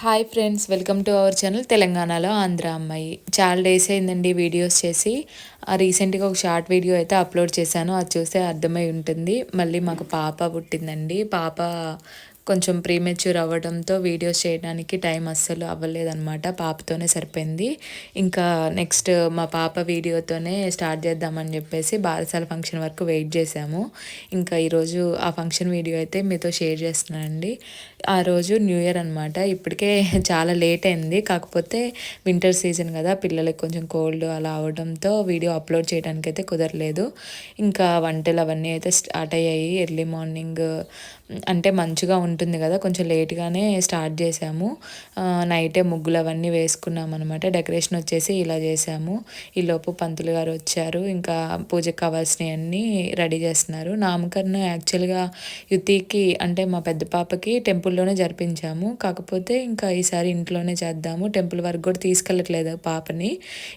Hi friends welcome to our channel తెలంగాణలో ఆంధ్ర అమ్మాయి. చాలా డేస్ అయిందండి వీడియోస్ చేసి. రీసెంట్గా ఒక షార్ట్ వీడియో అయితే అప్లోడ్ చేశాను అది చూస్తే అర్థమై ఉంటుంది. మళ్ళీ మాకు పాప పుట్టిందండి. పాప కొంచెం ప్రీమెచ్యూర్ అవ్వడంతో వీడియోస్ చేయడానికి టైం అస్సలు అవ్వలేదన్నమాట. పాపతోనే సరిపోయింది. ఇంకా నెక్స్ట్ మా పాప వీడియోతోనే స్టార్ట్ చేద్దామని చెప్పేసి బారసాల ఫంక్షన్ వరకు వెయిట్ చేశాము. ఇంకా ఈరోజు ఆ ఫంక్షన్ వీడియో అయితే మీతో షేర్ చేస్తున్నానండి ఆ రోజు న్యూ ఇయర్ అనమాట ఇప్పటికే చాలా లేట్ అయింది. కాకపోతే వింటర్ సీజన్ కదా పిల్లలకి కొంచెం కోల్డ్ అలా అవడంతో వీడియో అప్లోడ్ చేయడానికి అయితే కుదరలేదు. ఇంకా వంటలు అవన్నీ అయితే స్టార్ట్ అయ్యాయి. ఎర్లీ మార్నింగ్ అంటే మంచిగా ఉంటుంది ఉంటుంది కదా కొంచెం లేట్గానే స్టార్ట్ చేసాము నైటే ముగ్గులు అవన్నీ వేసుకున్నాం అనమాట డెకరేషన్ వచ్చేసి ఇలా చేసాము ఈలోపు పంతులు గారు వచ్చారు. ఇంకా పూజకు కావాల్సినవన్నీ రెడీ చేస్తున్నారు. నామకరణం యాక్చువల్గా యుతికి అంటే మా పెద్ద పాపకి టెంపుల్లోనే జరిపించాము. కాకపోతే ఇంకా ఈసారి ఇంట్లోనే చేద్దాము. టెంపుల్ వరకు కూడా తీసుకెళ్ళట్లేదు పాపని.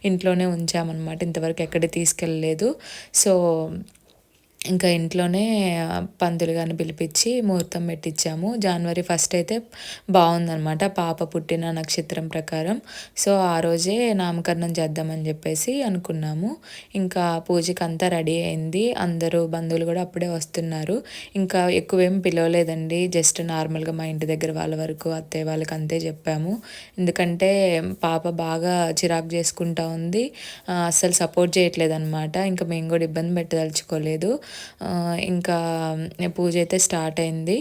ఇంట్లోనే ఉంచామన్నమాట. ఇంతవరకు ఎక్కడికి తీసుకెళ్ళలేదు. సో ఇంకా ఇంట్లోనే పంతులు గారిని పిలిపించి ముహూర్తం పెట్టించాము జనవరి ఫస్ట్ అయితే బాగుందనమాట పాప పుట్టిన నక్షత్రం ప్రకారం. సో ఆ రోజే నామకరణం చేద్దామని చెప్పేసి అనుకున్నాము. ఇంకా పూజకి అంతా రెడీ అయింది. అందరూ బంధువులు కూడా అప్పుడే వస్తున్నారు. ఇంకా ఎక్కువేం పిలవలేదండి. జస్ట్ నార్మల్గా మా ఇంటి దగ్గర వాళ్ళ వరకు అత్తయ్య వాళ్ళకి అంతే చెప్పాము. ఎందుకంటే పాప బాగా చిరాకు చేసుకుంటా ఉంది. అస్సలు సపోర్ట్ చేయట్లేదు అనమాట ఇంకా మేము కూడా ఇబ్బంది పెట్టదలుచుకోలేదు. ఇంకా పూజ అయితే స్టార్ట్ అయింది.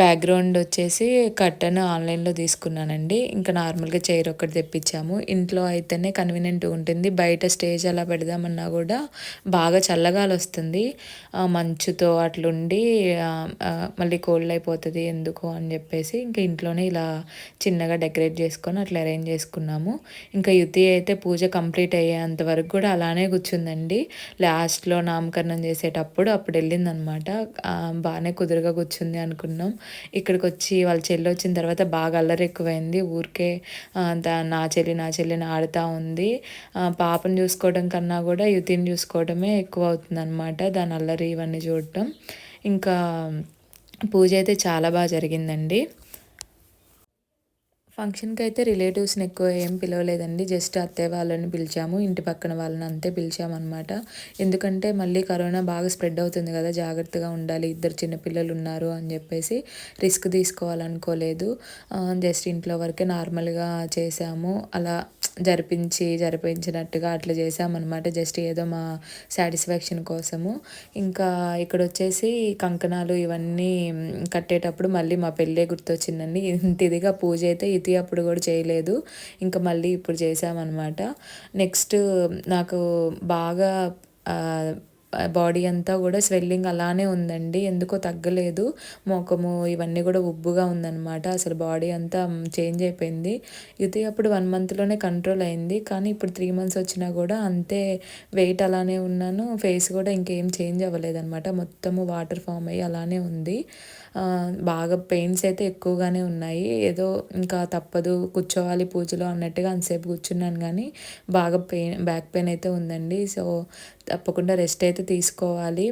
బ్యాక్గ్రౌండ్ వచ్చేసి కర్టన్ ఆన్లైన్లో తీసుకున్నానండి. ఇంకా నార్మల్గా చైర్ ఒకటి తెప్పించాము. ఇంట్లో అయితేనే కన్వీనియంట్గా ఉంటుంది. బయట స్టేజ్ అలా పెడదామన్నా కూడా బాగా చల్లగాలి వస్తుంది. మంచుతో అట్లుండి మళ్ళీ కోల్డ్ అయిపోతుంది ఎందుకు అని చెప్పేసి ఇంకా ఇంట్లోనే ఇలా చిన్నగా డెకరేట్ చేసుకొని అట్లా అరేంజ్ చేసుకున్నాము. ఇంకా యుతి అయితే పూజ కంప్లీట్ అయ్యేంత వరకు కూడా అలానే కూర్చుందండి. లాస్ట్లో నామకరణం చేసేటప్పుడు అప్పుడు వెళ్ళిందనమాట బాగానే కుదురుగా కూర్చుంది అనుకున్నాం. అనుకున్నాం ఇక్కడికి వచ్చి వాళ్ళ చెల్లి వచ్చిన తర్వాత బాగా అల్లరి ఎక్కువైంది. ఊరికే నా చెల్లి నా చెల్లిని ఆడుతూ ఉంది. పాపను చూసుకోవడం కన్నా కూడా యుతిని చూసుకోవడమే ఎక్కువ అవుతుంది అనమాట దాని అల్లరి ఇవన్నీ చూడటం. ఇంకా పూజ అయితే చాలా బాగా జరిగిందండి. ఫంక్షన్కి అయితే రిలేటివ్స్ని ఎక్కువ ఏం పిలవలేదండి. జస్ట్ అత్తయ్య వాళ్ళని పిలిచాము ఇంటి పక్కన వాళ్ళని అంతే పిలిచామన్నమాట. ఎందుకంటే మళ్ళీ కరోనా బాగా స్ప్రెడ్ అవుతుంది కదా జాగ్రత్తగా ఉండాలి ఇద్దరు చిన్నపిల్లలు ఉన్నారు అని చెప్పేసి రిస్క్ తీసుకోవాలనుకోలేదు. జస్ట్ ఇంట్లో వరకే నార్మల్గా చేసాము అలా జరిపించి జరిపించినట్టుగా అట్లా చేసామన్నమాట జస్ట్ ఏదో మా సాటిస్ఫాక్షన్ కోసము. ఇంకా ఇక్కడ వచ్చేసి కంకణాలు ఇవన్నీ కట్టేటప్పుడు మళ్ళీ మా పెళ్ళే గుర్తొచ్చిందండి. ఇంత ఇదిగా పూజ అయితే ఇది అప్పుడు కూడా చేయలేదు. ఇంకా మళ్ళీ ఇప్పుడు చేసామన్నమాట నెక్స్ట్ నాకు బాగా బాడీ అంతా కూడా స్వెల్లింగ్ అలానే ఉందండి. ఎందుకో తగ్గలేదు. మోకము ఇవన్నీ కూడా ఉబ్బుగా ఉందన్నమాట. అసలు బాడీ అంతా చేంజ్ అయిపోయింది. ఇది అప్పుడు వన్ మంత్లోనే కంట్రోల్ అయింది. కానీ ఇప్పుడు త్రీ మంత్స్ వచ్చినా కూడా అంతే వెయిట్ అలానే ఉన్నాను. ఫేస్ కూడా ఇంకేం చేంజ్ అవ్వలేదన్నమాట. మొత్తము వాటర్ ఫామ్ అయ్యి అలానే ఉంది. బాగా పెయిన్స్ అయితే ఎక్కువగానే ఉన్నాయి. ఏదో ఇంకా తప్పదు కూర్చోవాలి పూజలో అన్నట్టుగా అంతసేపు కూర్చున్నాను కానీ బాగా పెయిన్ బ్యాక్ పెయిన్ అయితే ఉందండి. సో తప్పకుండా రెస్ట్ అయితే తీసుకోవాలి.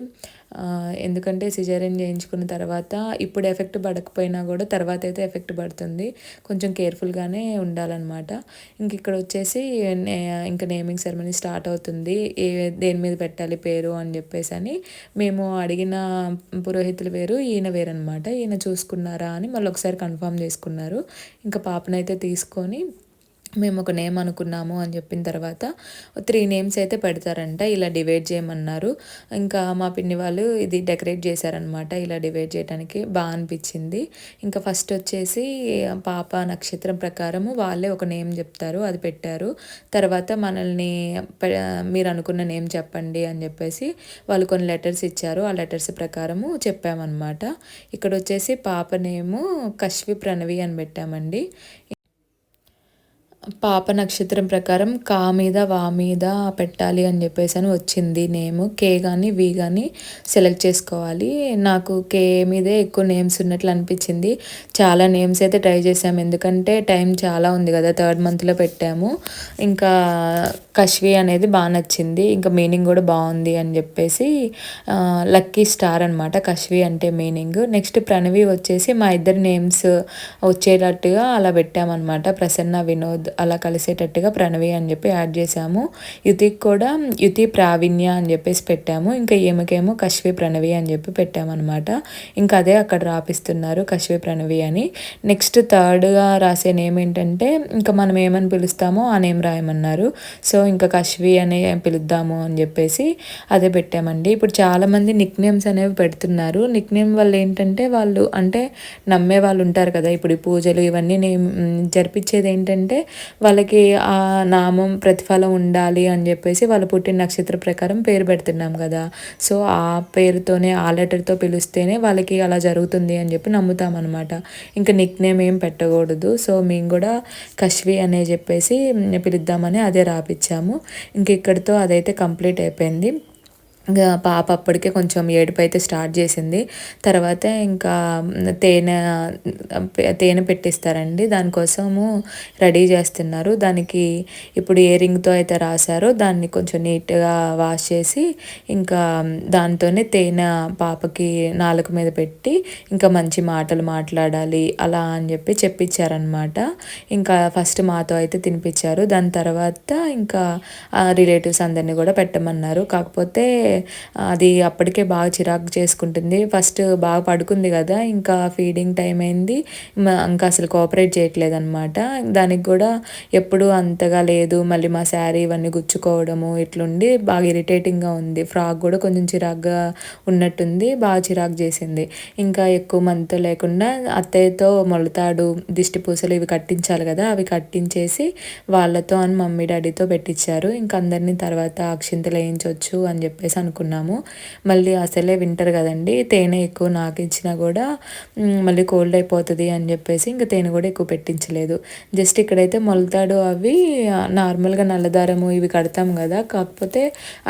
ఎందుకంటే సిజేరియన్ చేయించుకున్న తర్వాత ఇప్పుడు ఎఫెక్ట్ పడకపోయినా కూడా తర్వాత అయితే ఎఫెక్ట్ పడుతుంది. కొంచెం కేర్ఫుల్గానే ఉండాలన్నమాట. ఇంక ఇక్కడ వచ్చేసి ఇంకా నేమింగ్ సెరమనీ స్టార్ట్ అవుతుంది. ఏ దేని మీద పెట్టాలి పేరు అని చెప్పేసి అని మేము అడిగిన పురోహితులు వేరు ఈయన వేరు అనమాట ఈయన చూసుకున్నారా అని మళ్ళీ ఒకసారి కన్ఫర్మ్ చేసుకున్నారు. ఇంకా పాపనైతే తీసుకొని మేము ఒక నేమ్ అనుకున్నాము అని చెప్పిన తర్వాత త్రీ నేమ్స్ అయితే పెడతారంట ఇలా డివైడ్ చేయమన్నారు. ఇంకా మా పిన్ని వాళ్ళు ఇది డెకరేట్ చేశారనమాట ఇలా డివైడ్ చేయడానికి బాగా అనిపించింది. ఇంకా ఫస్ట్ వచ్చేసి పాప నక్షత్రం ప్రకారము వాళ్ళే ఒక నేమ్ చెప్తారు అది పెట్టారు. తర్వాత మనల్ని మీరు అనుకున్న నేమ్ చెప్పండి అని చెప్పేసి వాళ్ళు కొన్ని లెటర్స్ ఇచ్చారు ఆ లెటర్స్ ప్రకారము చెప్పామన్నమాట. ఇక్కడ వచ్చేసి పాప నేము కశ్వి ప్రణవి అని పెట్టామండి. పాప నక్షత్రం ప్రకారం కా మీద వా మీద పెట్టాలి అని చెప్పేసి అని వచ్చింది నేమ్. కే కానీ వి కానీ సెలెక్ట్ చేసుకోవాలి. నాకు కే మీదే ఎక్కువ నేమ్స్ ఉన్నట్లు అనిపించింది. చాలా నేమ్స్ అయితే ట్రై చేసాము ఎందుకంటే టైం చాలా ఉంది కదా థర్డ్ మంత్లో పెట్టాము. ఇంకా కష్వి అనేది బాగా నచ్చింది. ఇంకా మీనింగ్ కూడా బాగుంది అని చెప్పేసి లక్కీ స్టార్ అనమాట కష్వి అంటే మీనింగ్. నెక్స్ట్ ప్రణవి వచ్చేసి మా ఇద్దరు నేమ్స్ వచ్చేటట్టుగా అలా పెట్టామన్నమాట. ప్రసన్న వినోద్ అలా కలిసేటట్టుగా ప్రణవి అని చెప్పి యాడ్ చేసాము యుతికి కూడా యుతి ప్రావీణ్య అని చెప్పేసి పెట్టాము. ఇంకా ఏమకేమో కశ్వి ప్రణవి అని చెప్పి పెట్టామన్నమాట. ఇంకా అదే అక్కడ రాపిస్తున్నారు కశ్వి ప్రణవి అని. నెక్స్ట్ థర్డ్గా రాసే నేమ్ ఏంటంటే ఇంకా మనం ఏమని పిలుస్తామో ఆ నేమ్ రాయమన్నారు. సో ఇంకా కశ్వి అనే పిలుద్దాము అని చెప్పేసి అదే పెట్టామండి. ఇప్పుడు చాలామంది నిక్ నేమ్స్ అనేవి పెడుతున్నారు. నిక్ నేమ్ వల్ల ఏంటంటే వాళ్ళు అంటే నమ్మే వాళ్ళు ఉంటారు కదా. ఇప్పుడు పూజలు ఇవన్నీ నేమ్ జరిపించేది ఏంటంటే వాళ్ళకి ఆ నామం ప్రతిఫలం ఉండాలి అని చెప్పేసి వాళ్ళు పుట్టిన నక్షత్ర ప్రకారం పేరు పెడుతున్నాం కదా. సో ఆ పేరుతోనే ఆ లెటర్తో పిలిస్తేనే వాళ్ళకి అలా జరుగుతుంది అని చెప్పి నమ్ముతాం అనమాట ఇంకా నిక్ నేమ్ ఏం పెట్టకూడదు. సో మేము కూడా కష్వి అనే చెప్పేసి పిలుద్దామని అదే రాపిచ్చాము. ఇంక ఇక్కడితో అదైతే కంప్లీట్ అయిపోయింది. ఇంకా పాప అప్పటికే కొంచెం ఏడుపు అయితే స్టార్ట్ చేసింది. తర్వాత ఇంకా తేనె తేనె పెట్టిస్తారండి. దానికోసము రెడీ చేస్తున్నారు. దానికి ఇప్పుడు ఏ రింగ్తో అయితే రాశారో. దాన్ని కొంచెం నీట్గా వాష్ చేసి ఇంకా దాంతోనే తేనె పాపకి నాలుక మీద పెట్టి ఇంకా మంచి మాటలు మాట్లాడాలి అలా అని చెప్పి చెప్పించారనమాట ఇంకా ఫస్ట్ మాతో అయితే తినిపించారు దాని తర్వాత ఇంకా రిలేటివ్స్ అందరినీ కూడా పెట్టమన్నారు. కాకపోతే అది అప్పటికే బాగా చిరాకు చేసుకుంటుంది. ఫస్ట్ బాగా పడుకుంది కదా ఇంకా ఫీడింగ్ టైం అయింది. ఇంకా అసలు కోఆపరేట్ చేయట్లేదు అనమాట దానికి కూడా ఎప్పుడు అంతగా లేదు. మళ్ళీ మా శారీ ఇవన్నీ గుచ్చుకోవడము ఇట్లుండి బాగా ఇరిటేటింగ్గా ఉంది. ఫ్రాక్ కూడా కొంచెం చిరాగ్గా ఉన్నట్టుంది బాగా చిరాకు చేసింది. ఇంకా ఎక్కువ మందితో లేకుండా అత్తయ్యతో మొలతాడు దిష్టి పూసలు ఇవి కట్టించాలి కదా అవి కట్టించేసి వాళ్ళతో అని మమ్మీ డాడీతో పెట్టించారు ఇంకా అందరినీ తర్వాత అక్షింతలు వేయించవచ్చు అని చెప్పేసి అనుకున్నాము. మళ్ళీ అసలే వింటర్ కదండి తేనె ఎక్కువ నాకు ఇచ్చినా కూడా మళ్ళీ కోల్డ్ అయిపోతుంది అని చెప్పేసి ఇంకా తేనె కూడా ఎక్కువ పెట్టించలేదు. జస్ట్ ఇక్కడైతే మొలతాడు అవి నార్మల్గా నల్లదారము ఇవి కడతాం కదా కాకపోతే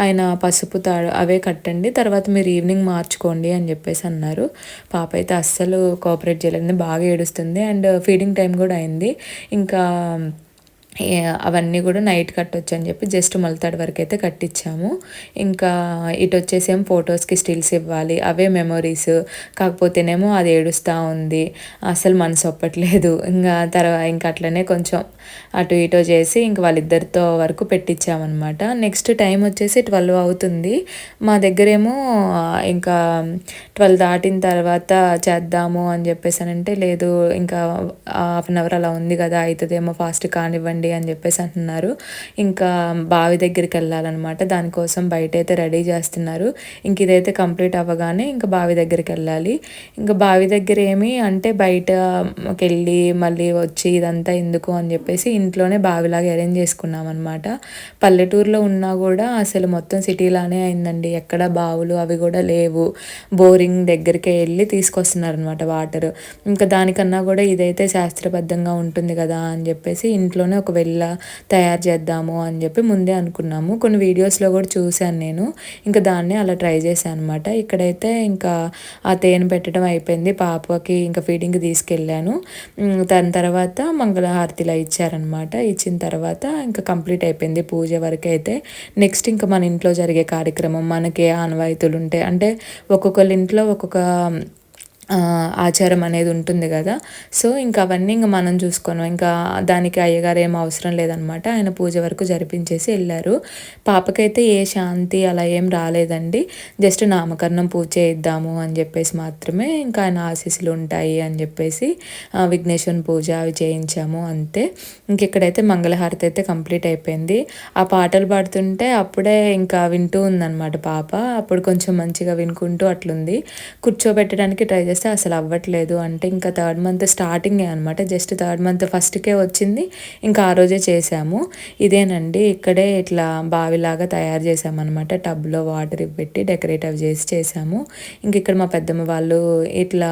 ఆయన పసుపు తాడు అవే కట్టండి తర్వాత మీరు ఈవినింగ్ మార్చుకోండి అని చెప్పేసి అన్నారు. పాప అయితే అస్సలు కోఆపరేట్ చేయలేదు బాగా ఏడుస్తుంది అండ్ ఫీడింగ్ టైం కూడా అయింది. ఇంకా అవన్నీ కూడా నైట్ కట్టొచ్చు అని చెప్పి జస్ట్ మొలతాడు వరకు అయితే కట్టించాము ఇంకా ఇటు వచ్చేసి ఏం ఫొటోస్కి స్టిల్స్ ఇవ్వాలి అవే మెమొరీస్. కాకపోతేనేమో అది ఏడుస్తూ ఉంది. అసలు మనసు ఒప్పట్లేదు. ఇంకా తర్వాత ఇంకా అట్లనే కొంచెం అటు ఇటు చేసి ఇంక వాళ్ళిద్దరితో వరకు పెట్టించామన్నమాట నెక్స్ట్ టైం వచ్చేసి ట్వెల్వ్ అవుతుంది. మా దగ్గరేమో ఇంకా ట్వెల్వ్ దాటిన తర్వాత చేద్దాము అని చెప్పేసి అంటే లేదు. ఇంకా హాఫ్ అన్ అవర్ అలా ఉంది కదా అవుతుందేమో ఫాస్ట్ కానివ్వండి రండి అని చెప్పేసి అంటున్నారు. ఇంకా బావి దగ్గరికి వెళ్ళాలన్నమాట. దానికోసం బయట అయితే రెడీ చేస్తున్నారు. ఇంక ఇదైతే కంప్లీట్ అవ్వగానే ఇంకా బావి దగ్గరికి వెళ్ళాలి. ఇంకా బావి దగ్గర ఏమి అంటే బయటకి వెళ్ళి మళ్ళీ వచ్చి ఇదంతా ఎందుకు అని చెప్పేసి ఇంట్లోనే బావిలాగా అరేంజ్ చేసుకున్నాం అనమాట పల్లెటూరులో ఉన్నా కూడా అసలు మొత్తం సిటీలానే అయిందండి. ఎక్కడ బావులు అవి కూడా లేవు. బోరింగ్ దగ్గరికి వెళ్ళి తీసుకొస్తున్నారు అనమాట వాటర్. ఇంకా దానికన్నా కూడా ఇదైతే శాస్త్రబద్ధంగా ఉంటుంది కదా అని చెప్పేసి ఇంట్లోనే ఒక వెళ్ళ తయారు చేద్దాము అని చెప్పి ముందే అనుకున్నాము. కొన్ని వీడియోస్లో కూడా చూశాను నేను. ఇంకా దాన్నే అలా ట్రై చేశాను అనమాట ఇక్కడైతే ఇంకా ఆ తేనె పెట్టడం అయిపోయింది. పాపకి ఇంకా ఫీడింగ్కి తీసుకెళ్ళాను. దాని తర్వాత మంగళహారతిలా ఇచ్చారనమాట ఇచ్చిన తర్వాత ఇంకా కంప్లీట్ అయిపోయింది పూజ వరకు అయితే. నెక్స్ట్ ఇంకా మన ఇంట్లో జరిగే కార్యక్రమం మనకి ఆనవాయితులు ఉంటాయి అంటే ఒక్కొక్కళ్ళ ఇంట్లో ఒక్కొక్క ఆచారం అనేది ఉంటుంది కదా. సో ఇంకా అవన్నీ ఇంకా మనం చూసుకున్నాం ఇంకా దానికి అయ్యగారు ఏం అవసరం లేదనమాట. ఆయన పూజ వరకు జరిపించేసి వెళ్ళారు. పాపకైతే ఏ శాంతి అలా ఏం రాలేదండి. జస్ట్ నామకరణం పూజ చేద్దాము అని చెప్పేసి మాత్రమే ఇంకా ఆయన ఆశీస్సులు ఉంటాయి అని చెప్పేసి విఘ్నేశ్వర పూజ అవి చేయించాము అంతే. ఇంకెక్కడైతే మంగళహారతి అయితే కంప్లీట్ అయిపోయింది. ఆ పాటలు పాడుతుంటే అప్పుడే ఇంకా వింటూ ఉందన్నమాట పాప. అప్పుడు కొంచెం మంచిగా వినుకుంటూ అట్లుంది. కూర్చోబెట్టడానికి ట్రై చేస్తే అసలు అవ్వట్లేదు. అంటే ఇంకా థర్డ్ మంత్ స్టార్టింగే అనమాట జస్ట్ థర్డ్ మంత్ ఫస్ట్కే వచ్చింది. ఇంకా ఆ రోజే చేసాము. ఇదేనండి. ఇక్కడే ఇట్లా బావిలాగా తయారు చేసామన్నమాట. టబ్లో వాటర్ పెట్టి డెకరేటివ్ చేసి చేసాము. ఇంక ఇక్కడ మా పెద్దమ్మ వాళ్ళు ఇట్లా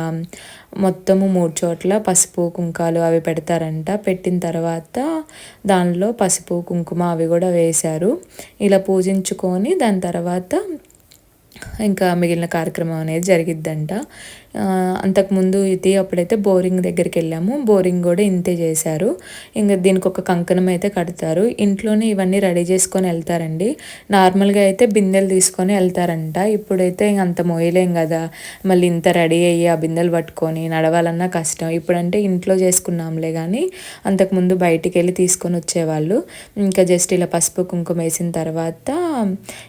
మొత్తము మూడు చోట్ల పసుపు కుంకాలు అవి పెడతారంట. పెట్టిన తర్వాత దానిలో పసుపు కుంకుమ అవి కూడా వేశారు. ఇలా పూజించుకొని దాని తర్వాత ఇంకా మిగిలిన కార్యక్రమం అనేది జరిగిద్దంట. అంతకుముందు ఇది అప్పుడైతే బోరింగ్ దగ్గరికి వెళ్ళాము. బోరింగ్ కూడా ఇంతే చేశారు. ఇంకా దీనికి ఒక కంకణం అయితే కడతారు. ఇంట్లోనే ఇవన్నీ రెడీ చేసుకొని వెళ్తారండి. నార్మల్గా అయితే బిందెలు తీసుకొని వెళ్తారంట. ఇప్పుడైతే అంత మోయలేం కదా. మళ్ళీ ఇంత రెడీ అయ్యి ఆ బిందెలు పట్టుకొని నడవాలన్నా కష్టం. ఇప్పుడంటే ఇంట్లో చేసుకున్నాంలే కానీ అంతకుముందు బయటికి వెళ్ళి తీసుకొని వచ్చేవాళ్ళు. ఇంకా జస్ట్ ఇలా పసుపు కుంకుమ వేసిన తర్వాత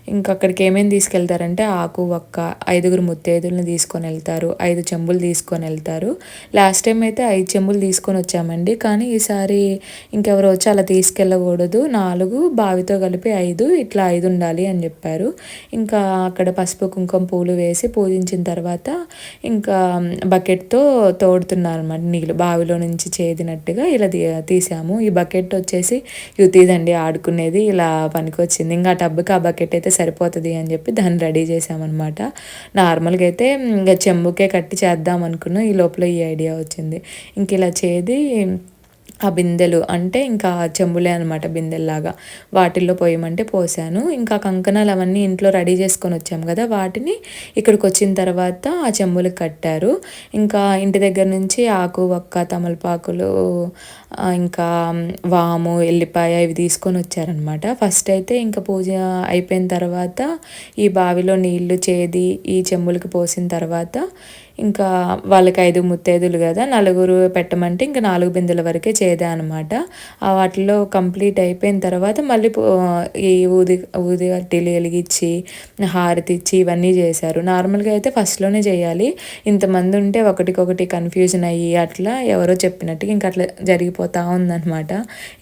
ఇంకా అక్కడికి ఏమేమి తీసుకెళ్తారంటే ఆకు ఒక్క ఐదుగురు ముత్తైదుల్ని తీసుకొని వెళ్తారు. ఐదు చెంబులు తీసుకొని వెళ్తారు. లాస్ట్ టైం అయితే ఐదు చెంబులు తీసుకొని వచ్చామండి. కానీ ఈసారి ఇంకెవరు వచ్చి అలా తీసుకెళ్ళకూడదు. నాలుగు బావితో కలిపి ఐదు ఇట్లా ఐదు ఉండాలి అని చెప్పారు. ఇంకా అక్కడ పసుపు కుంకుమ పూలు వేసి పూజించిన తర్వాత ఇంకా బకెట్తో తోడుతున్నారు అనమాట నీళ్ళు. బావిలో నుంచి చేదినట్టుగా ఇలా తీసాము. ఈ బకెట్ వచ్చేసి యుతీదండి ఆడుకునేది. ఇలా పనికొచ్చింది. ఇంకా ఆ టబ్కి ఆ బకెట్ అయితే సరిపోతుంది అని చెప్పి దాన్ని రెడీ చేసామన్నమాట. నార్మల్గా అయితే ఇంకా చెంబుకే కట్టి చేద్దాం అనుకున్నాం ఈ లోపల ఈ ఐడియా వచ్చింది. ఇంక ఇలా చేది ఆ బిందెలు అంటే ఇంకా చెంబులే అనమాట బిందెల్లాగా. వాటిల్లో పోయమంటే పోసాను. ఇంకా కంకణాలు అవన్నీ ఇంట్లో రెడీ చేసుకొని వచ్చాము కదా వాటిని ఇక్కడికి వచ్చిన తర్వాత ఆ చెంబులు కట్టారు. ఇంకా ఇంటి దగ్గర నుంచి ఆకు వక్క తమలపాకులు ఇంకా వాము ఎల్లిపాయ ఇవి తీసుకొని వచ్చారనమాట ఫస్ట్ అయితే ఇంకా పూజ అయిపోయిన తర్వాత ఈ బావిలో నీళ్ళు చేది ఈ చెంబులకి పోసిన తర్వాత ఇంకా వాళ్ళకి ఐదు ముత్తైదులు కదా నలుగురు పెట్టమంటే ఇంకా నాలుగు బిందెల వరకే చేదా అనమాట వాటిలో కంప్లీట్ అయిపోయిన తర్వాత మళ్ళీ ఈ ఊది ఊది కట్టీలు వెలిగించి హారతి ఇచ్చి ఇవన్నీ చేశారు. నార్మల్గా అయితే ఫస్ట్లోనే చేయాలి. ఇంతమంది ఉంటే ఒకటికొకటి కన్ఫ్యూజన్ అయ్యి అట్లా ఎవరో చెప్పినట్టుగా ఇంకా అట్లా జరిగిపోతూ ఉందన్నమాట.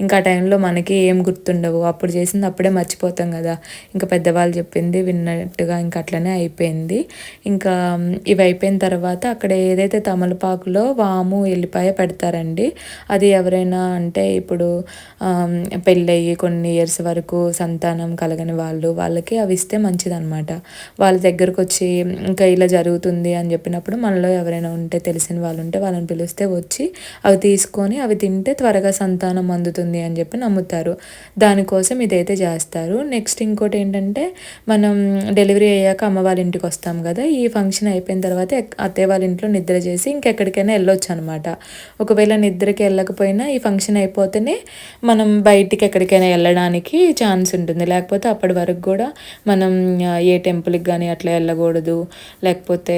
ఇంకా ఆ టైంలో మనకి ఏం గుర్తుండవు. అప్పుడు చేసింది అప్పుడే మర్చిపోతాం కదా. ఇంకా పెద్దవాళ్ళు చెప్పింది విన్నట్టుగా ఇంకా అట్లనే అయిపోయింది. ఇంకా ఇవి అయిపోయిన తర్వాత తర్వాత అక్కడ ఏదైతే తమలపాకులో వాము ఎల్లిపాయ పెడతారండి అది ఎవరైనా అంటే ఇప్పుడు పెళ్ళయ్యి కొన్ని ఇయర్స్ వరకు సంతానం కలగని వాళ్ళు వాళ్ళకి అవి ఇస్తే మంచిదన్నమాట. వాళ్ళ దగ్గరకు వచ్చి ఇంకా ఇలా జరుగుతుంది అని చెప్పినప్పుడు మనలో ఎవరైనా ఉంటే తెలిసిన వాళ్ళు ఉంటే వాళ్ళని పిలిస్తే వచ్చి అవి తీసుకొని అవి తింటే త్వరగా సంతానం అందుతుంది అని చెప్పి నమ్ముతారు. దానికోసం ఇదైతే చేస్తారు. నెక్స్ట్ ఇంకోటి ఏంటంటే మనం డెలివరీ అయ్యాక అమ్మ వాళ్ళ ఇంటికి వస్తాం కదా ఈ ఫంక్షన్ అయిపోయిన తర్వాత అత్తయ్య వాళ్ళ ఇంట్లో నిద్ర చేసి ఇంకెక్కడికైనా వెళ్ళొచ్చు అనమాట ఒకవేళ నిద్రకి వెళ్ళకపోయినా ఈ ఫంక్షన్ అయిపోతేనే మనం బయటికి ఎక్కడికైనా వెళ్ళడానికి ఛాన్స్ ఉంటుంది. లేకపోతే అప్పటి వరకు కూడా మనం ఏ టెంపుల్కి కానీ అట్లా వెళ్ళకూడదు. లేకపోతే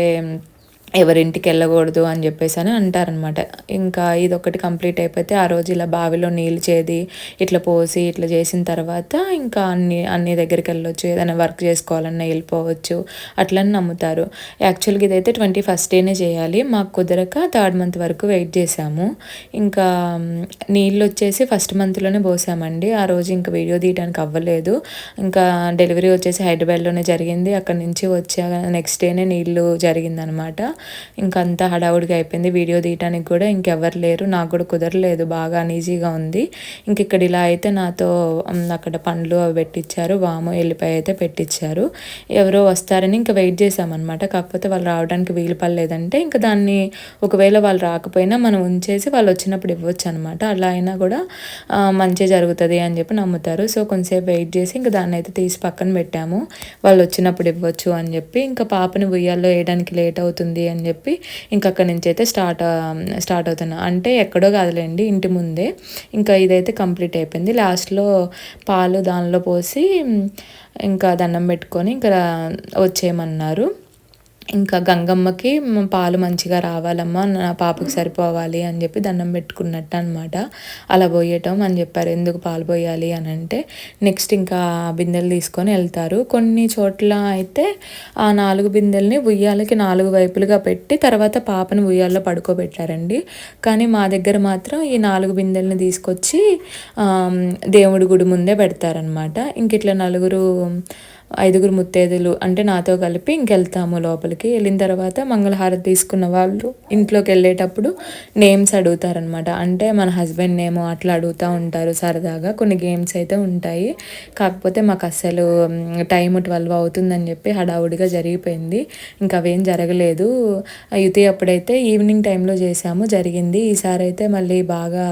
ఎవరింటికి వెళ్ళకూడదు అని చెప్పేసి అని అంటారనమాట ఇంకా ఇది ఒకటి కంప్లీట్ అయిపోతే ఆ రోజు ఇలా బావిలో నీళ్ళు చేది ఇట్లా పోసి ఇట్లా చేసిన తర్వాత ఇంకా అన్ని అన్ని దగ్గరికి వెళ్ళొచ్చు ఏదైనా వర్క్ చేసుకోవాలన్నా వెళ్ళిపోవచ్చు అట్లని నమ్ముతారు. యాక్చువల్గా ఇదైతే ట్వంటీ ఫస్ట్ డేనే చేయాలి. మాకు కుదరక థర్డ్ మంత్ వరకు వెయిట్ చేసాము ఇంకా నీళ్ళు వచ్చేసి ఫస్ట్ మంత్లోనే పోసామండి. ఆ రోజు ఇంకా వీడియో తీయడానికి అవ్వలేదు. ఇంకా డెలివరీ వచ్చేసి హైదరాబాద్లోనే జరిగింది. అక్కడ నుంచి వచ్చాక నెక్స్ట్ డేనే నీళ్ళు జరిగిందనమాట ఇంకంతా అంతా హడావుడిగా అయిపోయింది. వీడియో తీయడానికి కూడా ఇంకెవరు లేరు. నాకు కూడా కుదరలేదు. బాగా అనీజీగా ఉంది. ఇంక ఇక్కడ ఇలా అయితే నాతో అక్కడ పండ్లు అవి పెట్టించారు వాము ఎల్లిపాయ అయితే పెట్టించారు ఎవరో వస్తారని ఇంకా వెయిట్ చేసామన్నమాట కాకపోతే వాళ్ళు రావడానికి వీలు పడలేదంటే ఇంకా దాన్ని ఒకవేళ వాళ్ళు రాకపోయినా మనం ఉంచేసి వాళ్ళు వచ్చినప్పుడు ఇవ్వచ్చు అనమాట అలా అయినా కూడా మంచి జరుగుతుంది అని చెప్పి నమ్ముతారు. సో కొంతసేపు వెయిట్ చేసి ఇంకా దాన్ని అయితే తీసి పక్కన పెట్టాము. వాళ్ళు వచ్చినప్పుడు ఇవ్వచ్చు అని చెప్పి ఇంకా పాపని ఉయ్యాల్లో వేయడానికి లేట్ అవుతుంది అని చెప్పి ఇంక అక్కడి నుంచి అయితే స్టార్ట్ స్టార్ట్ అవుతున్నా. అంటే ఎక్కడో కాదులేండి ఇంటి ముందే. ఇంకా ఇదైతే కంప్లీట్ అయిపోయింది. లాస్ట్లో పాలు దానిలో పోసి ఇంకా దండం పెట్టుకొని ఇంకా వచ్చేయమన్నారు. ఇంకా గంగమ్మకి పాలు మంచిగా రావాలమ్మా నా పాపకు సరిపోవాలి అని చెప్పి దండం పెట్టుకున్నట్టు అనమాట అలా పోయటం అని చెప్పారు. ఎందుకు పాలు పోయాలి అని అంటే నెక్స్ట్ ఇంకా బిందెలు తీసుకొని వెళ్తారు. కొన్ని చోట్ల అయితే ఆ నాలుగు బిందెల్ని ఉయ్యాలకి నాలుగు వైపులుగా పెట్టి తర్వాత పాపను ఉయ్యాల్లో పడుకోబెట్టారండి. కానీ మా దగ్గర మాత్రం ఈ నాలుగు బిందెల్ని తీసుకొచ్చి దేవుడి గుడి ముందే పెడతారనమాట ఇంక ఇట్లా నలుగురు ఐదుగురు ముత్తైదులు అంటే నాతో కలిపి ఇంకెళ్తాము లోపలికి. వెళ్ళిన తర్వాత మంగళహారతి తీసుకున్న వాళ్ళు ఇంట్లోకి వెళ్ళేటప్పుడు నేమ్స్ అడుగుతారనమాట అంటే మన హస్బెండ్ నేమ్ అట్లా అడుగుతూ ఉంటారు సరదాగా. కొన్ని గేమ్స్ అయితే ఉంటాయి. కాకపోతే మాకు అస్సలు టైం ట్వెల్వ్ అవుతుందని చెప్పి హడావుడిగా జరిగిపోయింది. ఇంకా అవేం జరగలేదు. యుతి అప్పుడైతే ఈవినింగ్ టైంలో చేసాము జరిగింది. ఈసారి అయితే మళ్ళీ బాగా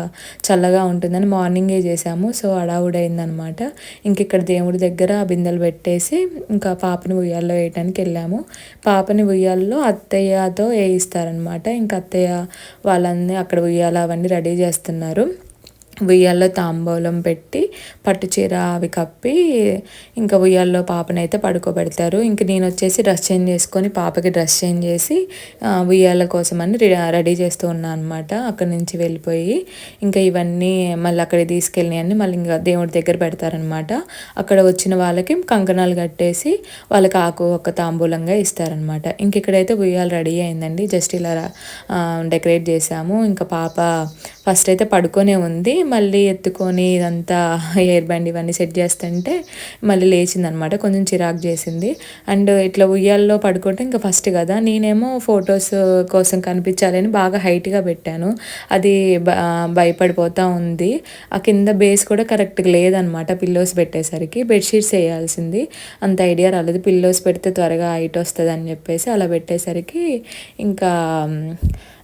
చల్లగా ఉంటుందని మార్నింగే చేసాము సో హడావుడైందనమాట ఇంక ఇక్కడ దేవుడి దగ్గర బిందెలు పెట్టేసి ఇంకా పాపని ఉయ్యాల్లో వేయటానికి వెళ్ళాము. పాపని ఉయ్యాల్లో అత్తయ్యతో వేయిస్తారనమాట ఇంకా అత్తయ్య వాళ్ళని అక్కడ ఉయ్యాల అవన్నీ రెడీ చేస్తున్నారు. ఉయ్యాల్లో తాంబూలం పెట్టి పట్టు చీర అవి కప్పి ఇంకా ఉయ్యాల్లో పాపనైతే పడుకోబెడతారు. ఇంక నేను వచ్చేసి డ్రెస్ చేంజ్ చేసుకొని పాపకి డ్రెస్ చేంజ్ చేసి ఉయ్యాల కోసం అని రెడీ చేస్తూ ఉన్నాను అనమాట అక్కడి నుంచి వెళ్ళిపోయి ఇంకా ఇవన్నీ మళ్ళీ అక్కడికి తీసుకెళ్ళి అన్ని మళ్ళీ ఇంకా దేవుడి దగ్గర పెడతారనమాట అక్కడ వచ్చిన వాళ్ళకి కంకణాలు కట్టేసి వాళ్ళకి ఆకు ఒక తాంబూలంగా ఇస్తారనమాట ఇంక ఇక్కడైతే ఉయ్యాలు రెడీ అయిందండి. జస్ట్ ఇలా డెకరేట్ చేసాము. ఇంకా పాప ఫస్ట్ అయితే పడుకొనే ఉంది. మళ్ళీ ఎత్తుకొని ఇదంతా ఎయిర్ బ్యాండ్ ఇవన్నీ సెట్ చేస్తుంటే మళ్ళీ లేచిందనమాట. కొంచెం చిరాకు చేసింది. అండ్ ఇట్లా ఉయ్యాల్లో పడుకుంటే ఇంకా ఫస్ట్ కదా. నేనేమో ఫొటోస్ కోసం కనిపించాలని బాగా హైట్గా పెట్టాను. అది భయపడిపోతూ ఉంది. ఆ కింద బేస్ కూడా కరెక్ట్గా లేదనమాట పిల్లోస్ పెట్టేసరికి. బెడ్షీట్స్ వేయాల్సింది. అంత ఐడియా రాలేదు. పిల్లోస్ పెడితే త్వరగా హైట్ వస్తుంది అని చెప్పేసి అలా పెట్టేసరికి ఇంకా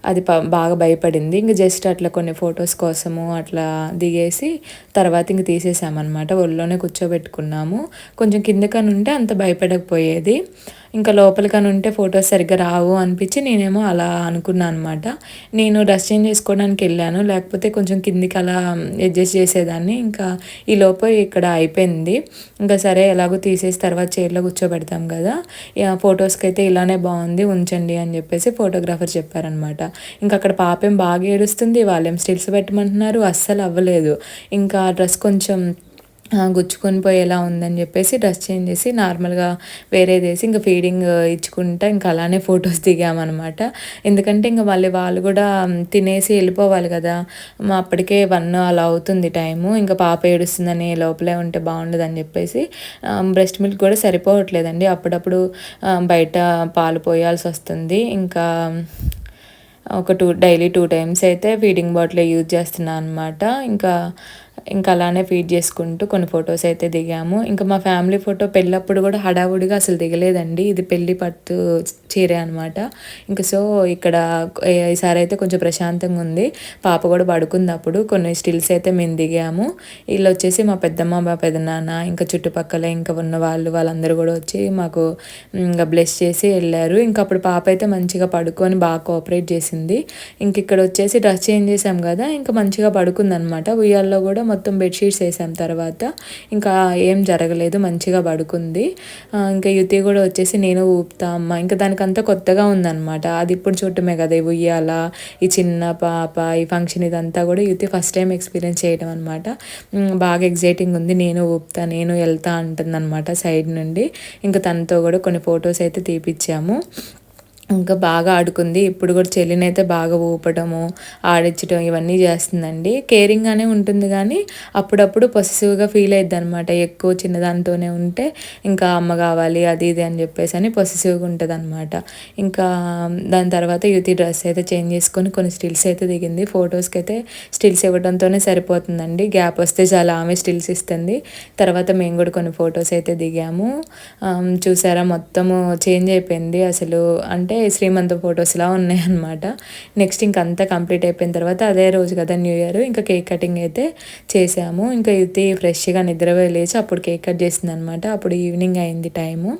అది బాగా భయపడింది. ఇంక జస్ట్ అట్లా కొన్ని ఫొటోస్ కోసము అట్లా దిగేసి తర్వాత ఇంక తీసేసామన్నమాట. ఒళ్ళోనే కూర్చోబెట్టుకున్నాము. కొంచెం కిందకని ఉంటే అంత భయపడకపోయేది. ఇంకా లోపలికని ఉంటే ఫొటోస్ సరిగ్గా రావు అనిపించి నేనేమో అలా అనుకున్నాను అనమాట నేను డ్రెస్ చేంజ్ చేసుకోవడానికి వెళ్ళాను. లేకపోతే కొంచెం కిందికి అలా అడ్జస్ట్ చేసేదాన్ని. ఇంకా ఈ లోపు ఇక్కడ అయిపోయింది. ఇంకా సరే ఎలాగో తీసేసి తర్వాత చైర్లో కూర్చోబెడతాం కదా. ఫొటోస్కి అయితే ఇలానే బాగుంది ఉంచండి అని చెప్పేసి ఫోటోగ్రాఫర్ చెప్పారనమాట. ఇంకా అక్కడ పాపేం బాగా ఏడుస్తుంది వాళ్ళేం స్టిల్స్ పెట్టమంటున్నారు అస్సలు అవ్వలేదు. ఇంకా డ్రెస్ కొంచెం గుచ్చుకొని పోయేలా ఉందని చెప్పేసి డ్రెస్ చేంజ్ చేసి నార్మల్గా వేరేది వేసి ఇంకా ఫీడింగ్ ఇచ్చుకుంటా ఇంకా అలానే ఫొటోస్ దిగామన్నమాట. ఎందుకంటే ఇంకా మళ్ళీ వాళ్ళు కూడా తినేసి వెళ్ళిపోవాలి కదా. మా అప్పటికే వన్ అలా అవుతుంది టైము. ఇంకా పాప ఏడుస్తుందని లోపలే ఉంటే బాగుండదని చెప్పేసి బ్రెస్ట్ మిల్క్ కూడా సరిపోవట్లేదండి. అప్పుడప్పుడు బయట పాలు పోయాల్సి వస్తుంది. ఇంకా ఒక టూ డైలీ టూ టైమ్స్ అయితే ఫీడింగ్ బాటిల్ యూజ్ చేస్తున్నాను అనమాట ఇంకా ఇంకా అలానే ఫీడ్ చేసుకుంటూ కొన్ని ఫొటోస్ అయితే దిగాము. ఇంకా మా ఫ్యామిలీ ఫోటో పెళ్ళప్పుడు కూడా హడావుడిగా అసలు దిగలేదండి. ఇది పెళ్ళి పట్టు చీరే అనమాట ఇంకా సో ఇక్కడ ఈసారి అయితే కొంచెం ప్రశాంతంగా ఉంది. పాప కూడా పడుకుంది అప్పుడు కొన్ని స్టిల్స్ అయితే మేము దిగాము. వీళ్ళు వచ్చేసి మా పెద్దమ్మ మా పెదనాన్న ఇంకా చుట్టుపక్కల ఇంకా ఉన్న వాళ్ళు వాళ్ళందరూ కూడా వచ్చి మాకు ఇంకా బ్లెస్ చేసి వెళ్ళారు. ఇంకా అప్పుడు పాప అయితే మంచిగా పడుకొని బాగా కోఆపరేట్ చేసింది. ఇంక ఇక్కడ వచ్చేసి డ్రెస్ చేంజ్ చేసాం కదా ఇంకా మంచిగా పడుకుంది అనమాట ఉయ్యాల్లో కూడా మొత్తం బెడ్షీట్స్ వేసాం తర్వాత. ఇంకా ఏం జరగలేదు మంచిగా పడుకుంది. ఇంకా యుతి కూడా వచ్చేసి నేను ఊపుతా అమ్మ. ఇంకా దానికంతా కొత్తగా ఉందన్నమాట. అది ఇప్పుడు చూడటమే కదా ఉయ్యాల ఈ చిన్న పాప ఈ ఫంక్షన్ ఇదంతా కూడా యుతి ఫస్ట్ టైం ఎక్స్పీరియన్స్ చేయడం అనమాట బాగా ఎగ్జైటింగ్ ఉంది. నేను ఊపుతా నేను వెళ్తా అంటుందన్నమాట సైడ్ నుండి. ఇంకా తనతో కూడా కొన్ని ఫొటోస్ అయితే తీపిచ్చాము. ఇంకా బాగా ఆడుకుంది. ఇప్పుడు కూడా చెల్లిని అయితే బాగా ఊపడము ఆడించడం ఇవన్నీ చేస్తుందండి. కేరింగ్గానే ఉంటుంది కానీ అప్పుడప్పుడు పొసెసివ్గా ఫీల్ అయ్యిద్ది అనమాట ఎక్కువ చిన్నదానితోనే ఉంటే ఇంకా అమ్మ కావాలి అది ఇది అని చెప్పేసి అని పొసెసివ్గా ఉంటుంది అనమాట ఇంకా దాని తర్వాత యుతి డ్రెస్ అయితే చేంజ్ చేసుకొని కొన్ని స్టిల్స్ అయితే దిగింది. ఫొటోస్కి అయితే స్టిల్స్ ఇవ్వడంతోనే సరిపోతుందండి. గ్యాప్ వస్తే చాలా ఆమె స్టిల్స్ ఇస్తుంది. తర్వాత మేము కూడా కొన్ని ఫొటోస్ అయితే దిగాము. చూసారా మొత్తము చేంజ్ అయిపోయింది అసలు. అంటే శ్రీమంత ఫొటోస్లా ఉన్నాయన్నమాట. నెక్స్ట్ ఇంక అంతా కంప్లీట్ అయిపోయిన తర్వాత అదే రోజు కదా న్యూ ఇయర్ ఇంకా కేక్ కటింగ్ అయితే చేసాము. ఇంకా ఇది ఫ్రెష్గా నిద్ర లేచి అప్పుడు కేక్ కట్ చేసింది అనమాట అప్పుడు ఈవినింగ్ అయింది టైము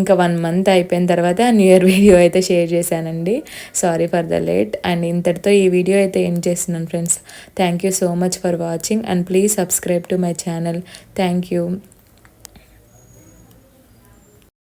ఇంకా వన్ మంత్ అయిపోయిన తర్వాత న్యూ ఇయర్ వీడియో అయితే షేర్ చేశానండి. Sorry for the late and ఇంతటితో ఈ వీడియో అయితే ఎండ్ చేస్తున్నాను friends thank you so much for watching and please subscribe to my channel thank you